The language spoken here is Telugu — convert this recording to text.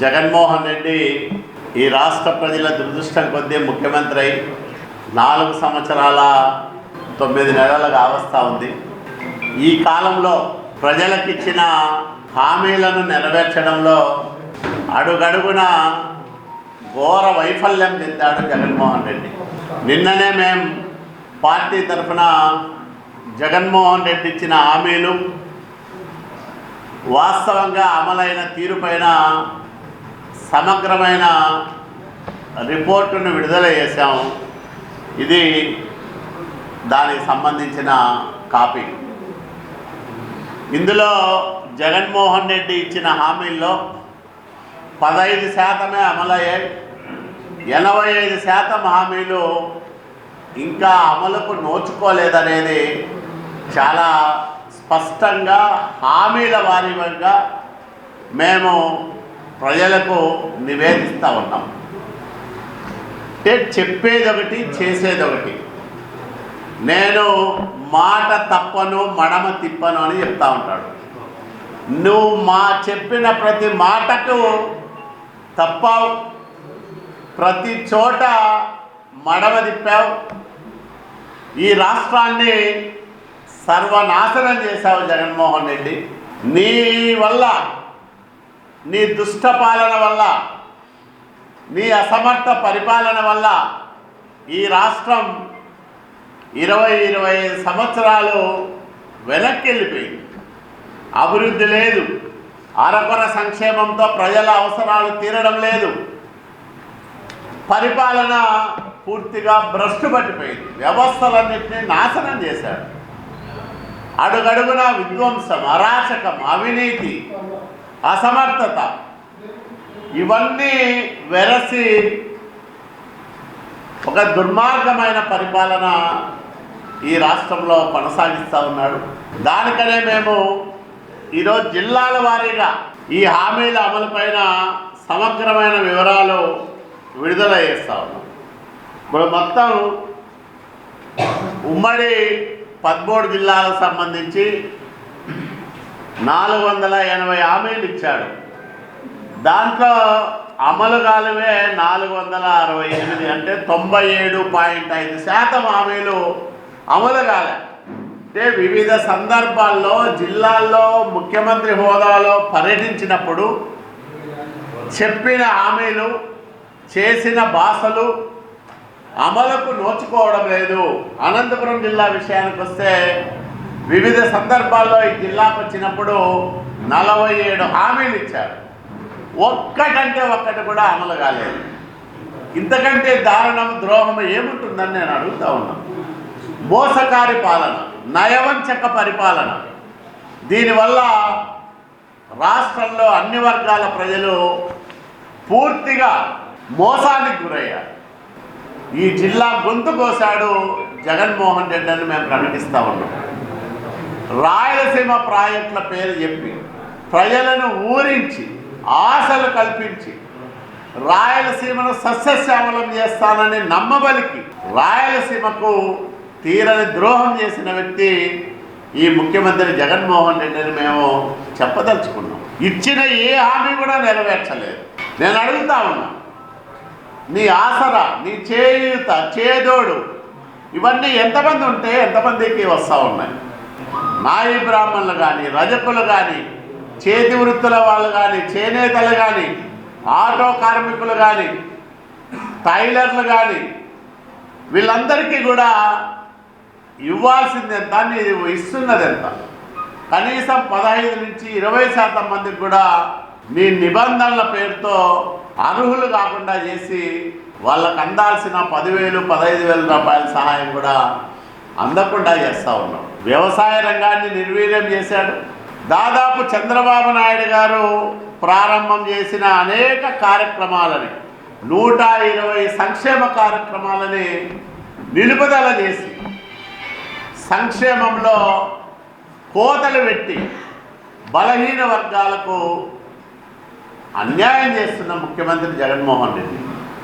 జగన్మోహన్ రెడ్డి ఈ రాష్ట్ర ప్రజల దురదృష్టం కొద్దీ ముఖ్యమంత్రి అయి నాలుగు సంవత్సరాల తొమ్మిది నెలలుగా అవస్థ ఉంది. ఈ కాలంలో ప్రజలకిచ్చిన హామీలను నెరవేర్చడంలో అడుగడుగున ఘోర వైఫల్యం చెందాడు జగన్మోహన్ రెడ్డి. నిన్ననే మేము పార్టీ తరఫున జగన్మోహన్ రెడ్డి ఇచ్చిన హామీలు వాస్తవంగా అమలైన తీరుపైన సమగ్రమైన రిపోర్టును విడుదల చేశాం. ఇది దానికి సంబంధించిన కాపీ. ఇందులో జగన్మోహన్ రెడ్డి ఇచ్చిన హామీల్లో పదహైదు శాతమే అమలయ్యాయి. ఎనభై ఐదు శాతం హామీలు ఇంకా అమలుకు నోచుకోలేదనేది చాలా స్పష్టంగా హామీల వారీగా మేము ప్రజలకు నివేదిస్తూ ఉన్నాం. అంటే చెప్పేది ఒకటి చేసేది ఒకటి నేను మాట తప్పను మడమ తిప్పను అని చెప్తా ఉంటాడు. నువ్వు మా చెప్పిన ప్రతి మాటకు తప్పావు. ప్రతి చోట మడమ తిప్పావు. ఈ రాష్ట్రాన్ని సర్వనాశనం చేశావు జగన్మోహన్ రెడ్డి. నీ వల్ల నీ దుష్ట పాలన వల్ల నీ అసమర్థ పరిపాలన వల్ల ఈ రాష్ట్రం ఇరవై ఇరవై ఐదు సంవత్సరాలు వెనక్కి వెళ్ళిపోయింది అభివృద్ధి లేదు. అరకొర సంక్షేమంతో ప్రజల అవసరాలు తీరడం లేదు. పరిపాలన పూర్తిగా భ్రష్టు పట్టిపోయింది. వ్యవస్థలన్నింటినీ నాశనం చేశాడు అడుగడుగున విధ్వంసం అరాచకం అవినీతి అసమర్థత. ఇవన్నీ వెరసి ఒక దుర్మార్గమైన పరిపాలన ఈ రాష్ట్రంలో కొనసాగిస్తూ ఉన్నాడు. దానికనే మేము ఈరోజు జిల్లాల వారీగా ఈ హామీల అమలు పైన సమగ్రమైన వివరాలు విడుదల చేస్తూ ఉన్నాం. ఇప్పుడు మొత్తం ఉమ్మడి పదమూడు జిల్లాలకు సంబంధించి నాలుగు వందల ఎనభై హామీలు ఇచ్చాడు. దాంట్లో అమలు కాలమే నాలుగు వందల అరవై ఎనిమిది అంటే తొంభై ఏడు పాయింట్ ఐదు శాతం హామీలు అమలు కాలే. అంటే వివిధ సందర్భాల్లో జిల్లాల్లో ముఖ్యమంత్రి హోదాలో పర్యటించినప్పుడు చెప్పిన హామీలు చేసిన భాషలు అమలుకు నోచుకోవడం లేదు. అనంతపురం జిల్లా విషయానికి వస్తే వివిధ సందర్భాల్లో ఈ జిల్లాకు వచ్చినప్పుడు నలభై ఏడు హామీలు ఇచ్చారు. ఒక్కటంటే ఒక్కటి కూడా అమలు కాలేదు. ఇంతకంటే దారుణం ద్రోహం ఏముంటుందని నేను అడుగుతా ఉన్నాను మోసకారి పాలన నయవంచక పరిపాలన. దీనివల్ల రాష్ట్రంలో అన్ని వర్గాల ప్రజలు పూర్తిగా మోసానికి గురయ్యారు. ఈ జిల్లా గొంతు కోసాడు జగన్మోహన్ రెడ్డి అని మేము ప్రకటిస్తూ ఉన్నాం. రాయలసీమ ప్రాజెక్టుల పేరు చెప్పి ప్రజలను ఊరించి ఆశలు కల్పించి రాయలసీమను సస్యశ్యామలం చేస్తానని నమ్మబలికి రాయలసీమకు తీరని ద్రోహం చేసిన వ్యక్తి ఈ ముఖ్యమంత్రి జగన్మోహన్ రెడ్డిని మేము చెప్పదలుచుకున్నాం. ఇచ్చిన ఏ హామీ కూడా నెరవేర్చలేదు. నేను అడుగుతా ఉన్నా నీ ఆసరా నీ చేయూత చేదోడు ఇవన్నీ ఎంతమంది ఉంటే ఎంతమందికి వస్తూ ఉన్నాయి? నాయి బ్రాహ్మణులు కానీ రజకులు కానీ చేతి వృత్తుల వాళ్ళు కానీ చేనేతలు కానీ ఆటో కార్మికులు కానీ టైలర్లు కానీ వీళ్ళందరికీ కూడా ఇవ్వాల్సింది ఎంత నీవు ఇస్తున్నది ఎంత కనీసం పదహైదు నుంచి ఇరవై శాతం మందికి కూడా నీ నిబంధనల పేరుతో అర్హులు కాకుండా చేసి వాళ్ళకు అందాల్సిన పదివేలు పదహైదు వేల రూపాయల సహాయం కూడా అందకుండా చేస్తూ ఉన్నాం. వ్యవసాయ రంగాన్ని నిర్వీర్యం చేశాడు. దాదాపు చంద్రబాబు నాయుడు గారు ప్రారంభం చేసిన అనేక కార్యక్రమాలని నూట ఇరవై సంక్షేమ కార్యక్రమాలని నిలుపుదల చేసి సంక్షేమంలో కోతలు పెట్టి బలహీన వర్గాలకు అన్యాయం చేస్తున్న ముఖ్యమంత్రి జగన్మోహన్ రెడ్డి.